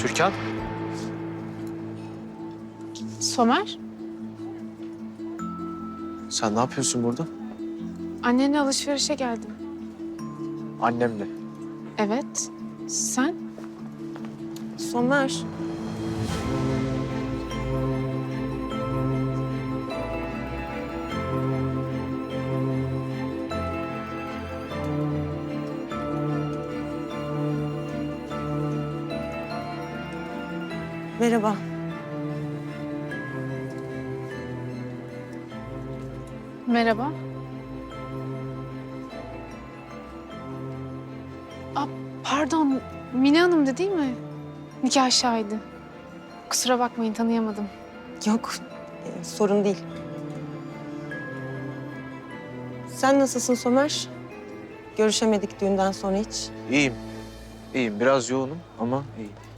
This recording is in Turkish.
Türkan, Somer, sen ne yapıyorsun burada? annenle alışverişe geldim. Annemle. Evet, sen? Somer. Merhaba. Merhaba. Aa, pardon, Mine Hanım'dı değil mi? Nikah şahidi. Kusura bakmayın, tanıyamadım. Yok, e, sorun değil. Sen nasılsın Somer? Görüşemedik düğünden sonra hiç. İyiyim. İyiyim. Biraz yoğunum ama iyiyim.